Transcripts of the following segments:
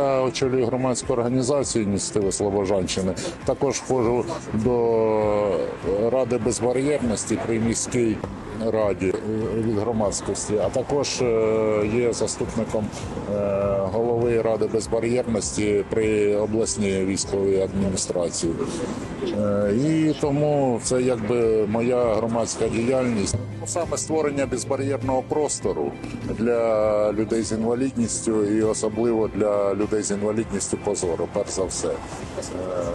Я очолюю громадську організацію ініціативи Слобожанщини. Також входжу до Ради безбар'єрності при міській раді від громадськості, а також е, є заступником е, голови Ради безбар'єрності при обласній військовій адміністрації. Е, І тому це якби моя громадська діяльність. Ну, Саме створення безбар'єрного простору для людей з інвалідністю і особливо для людей з інвалідністю по зору, перш за все.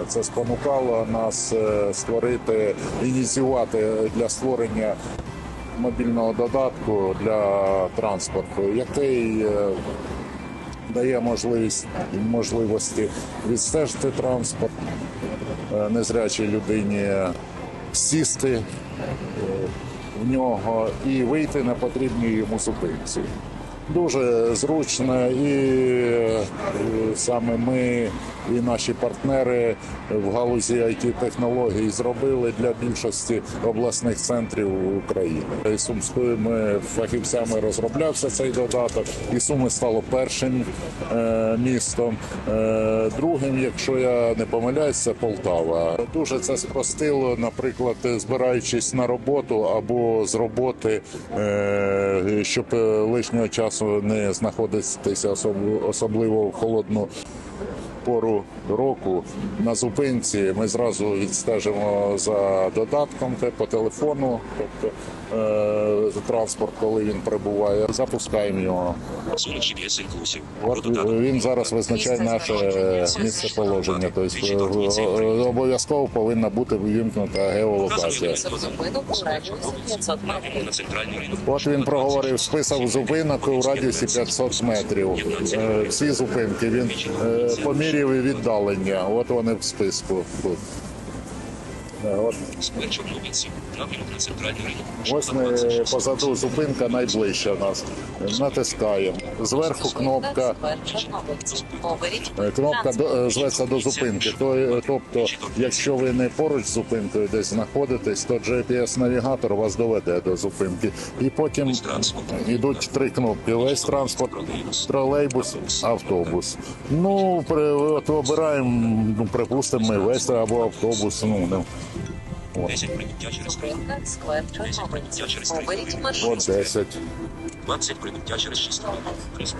Це спонукало нас е, ініціювати для створення мобільного додатку для транспорту, який е, дає можливість можливості відстежити транспорт е, незрячій людині, сісти е, в нього і вийти на потрібній йому зупинці. Дуже зручно, і саме ми і наші партнери в галузі it технологій зробили для більшості обласних центрів України. І фахівцями розроблявся цей додаток, і Суми стало першим е, містом. Е, другим, якщо я не помиляюсь, це Полтава. Дуже це спростило, наприклад, збираючись на роботу або з роботи, е, щоб лишнього часу не знаходитися особ- особливо в холодну пору року на зупинці. Ми зразу відстежимо за додатком те по телефону, тобто е, транспорт, коли він прибуває, запускаємо його. От він зараз визначає наше місце положення. Тобто обов'язково повинна бути вимкнута геолокація. Зупинок у радіусі 500 метрів. Напряму на центральну ринок. От він проговорив список зупинок у радіусі 500 метрів. Е, Всі зупинки він е, і віддалення. От вони в списку. Тут. Ось ми позаду зупинка найближча нас. Натискаємо. Зверху кнопка. Кнопка е, зветься до зупинки. Е, Тобто, якщо ви не поруч з зупинкою десь знаходитесь, то GPS-навігатор вас доведе до зупинки. І потім йдуть три кнопки: весь транспорт, тролейбус, автобус. Ну, при, от обираємо, ну, припустимо, ми весь або автобус. Ну, не 10 прибуття через Чорнобильців. Оберіть маршрут. от 10. 20 прибуття через 6 хвилин.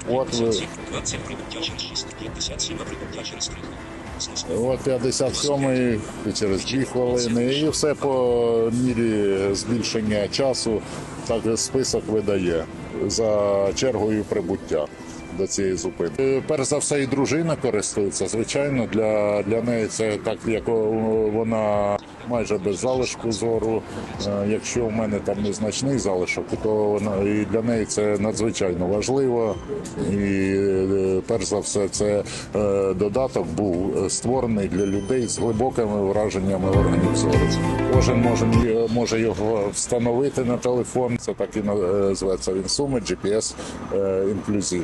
От ви. 20 прибуття через 6. 57 прибуття через 3 хвилини. Знизу. От 57 і через 2 хвилини, і все по мірі збільшення часу так список видає за чергою прибуття до цієї зупинки. Е, Перш за все, і дружина користується. Звичайно, для, для неї це так, як вона майже без залишку зору. Е, Якщо в мене там незначний залишок, то вона і для неї це надзвичайно важливо. І е, перш за все, це додаток був створений для людей з глибокими враженнями органів зору. Кожен може, може його встановити на телефон. Це так і називається він суми GPS інклюзив.